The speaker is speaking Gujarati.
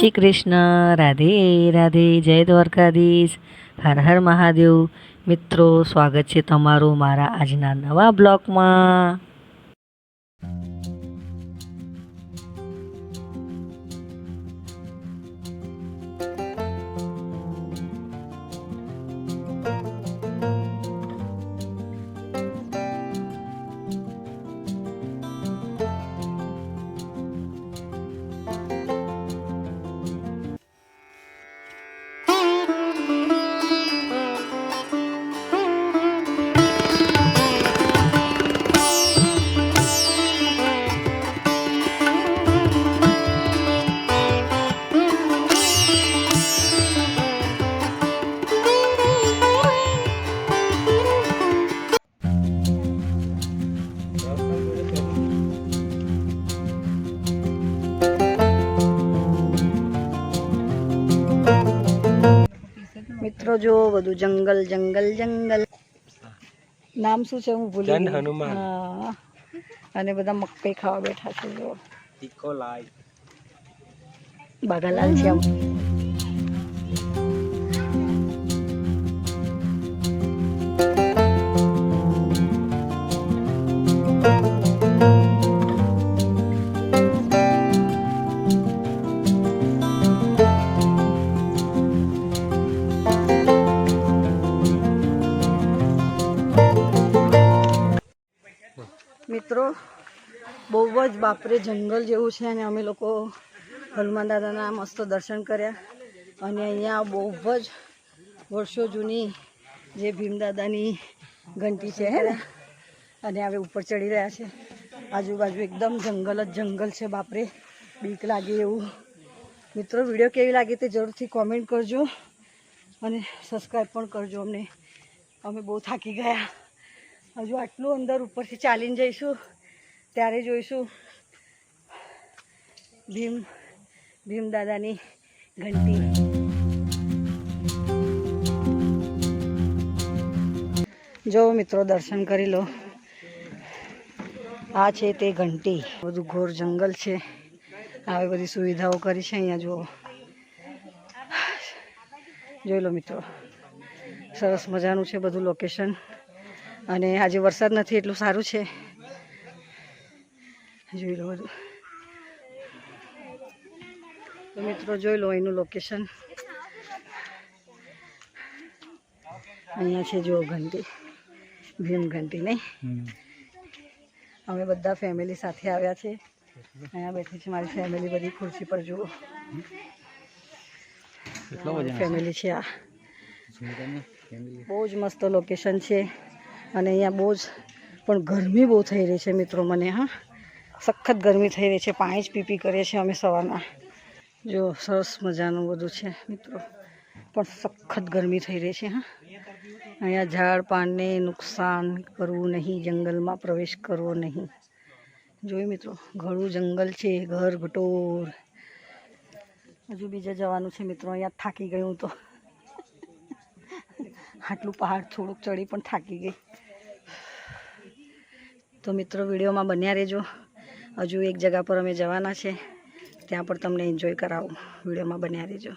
શ્રી કૃષ્ણ, રાધે રાધે, જય દ્વારકાધીશ. હર હર મહાદેવ. મિત્રો, સ્વાગત છે તમારું મારા આજના નવા બ્લોગમાં. મિત્રો જો બધું જંગલ જંગલ જંગલ. નામ શું છે હું ભૂલી જન ગઈ. હનુમાન. હા. અને બધા મકઈ ખાવા બેઠા છે જો. તીખો લાય. બાગાલાલ છે આમ. મિત્રો. બહુ જ બાપરે જંગલ જેવું છે અને અમે લોકો હનુમાન દાદાના મસ્ત દર્શન કર્યા. અને અહીંયા બહુ જ વર્ષો જૂની જે ભીમદાદાની ઘંટી છે હે અને હવે ઉપર ચડી રહ્યા છે. આજુબાજુ એકદમ જંગલ જ જંગલ છે બાપરે. બીક લાગે એવું. મિત્રો, વીડિયો કેવી લાગી તે જરૂરથી કોમેન્ટ કરજો અને સબસ્ક્રાઈબ પણ કરજો અમને. અમે બહુ થાકી ગયા. હજુ આટલું અંદર ઉપરથી ચાલીને જઈશું, ત્યારે જોઈશું ભીમ ભીમદાદાની ઘંટી. જો મિત્રો, દર્શન કરી લો. આ છે તે ઘંટી. બધું ઘોર જંગલ છે. આવી બધી સુવિધાઓ કરી છે અહીંયા, જુઓ. જોઈ લો મિત્રો. સરસ મજાનું છે બધું લોકેશન અને આજે વરસાદ નથી એટલું સારું છે. જોઈ લો બધું. તો મિત્રો જોઈ લો એનું લોકેશન અહીંયા છે જો ઘંટી ભીમ ઘંટી નહીં? અમે બધા ફેમિલી સાથે આવ્યા છે. અહીંયા બેઠી છે મારી ફેમિલી બધી ખુરશી પર જુઓ. ફેમિલી છે? આ. બહુ જ મસ્ત લોકેશન છે. અને અહીંયા બહુ જ, પણ ગરમી બહુ થઈ રહી છે મિત્રો મને, હા. સખત ગરમી થઈ રહી છે પાણી જ પીપી કરીએ છીએ અમે સવારના. જો, સરસ મજાનું બધું છે મિત્રો. પણ સખત ગરમી થઈ રહી છે, હા. અહીંયા ઝાડ પાનને નુકસાન કરવું નહીં, જંગલમાં પ્રવેશ કરવો નહીં. જોયું મિત્રો, ઘણું જંગલ છે, ઘર ઘટોર. હજુ બીજે જવાનું છે મિત્રો, અહીંયા થાકી ગયું તો. આટલું પહાડ થોડુંક ચડી પણ થાકી ગઈ. તો મિત્રો, વિડીયોમાં બન્યા રહેજો. હજુ એક જગા પર અમે જવાના છે. ત્યાં પણ તમને એન્જોય કરાવું. વિડીયોમાં બન્યા રહેજો.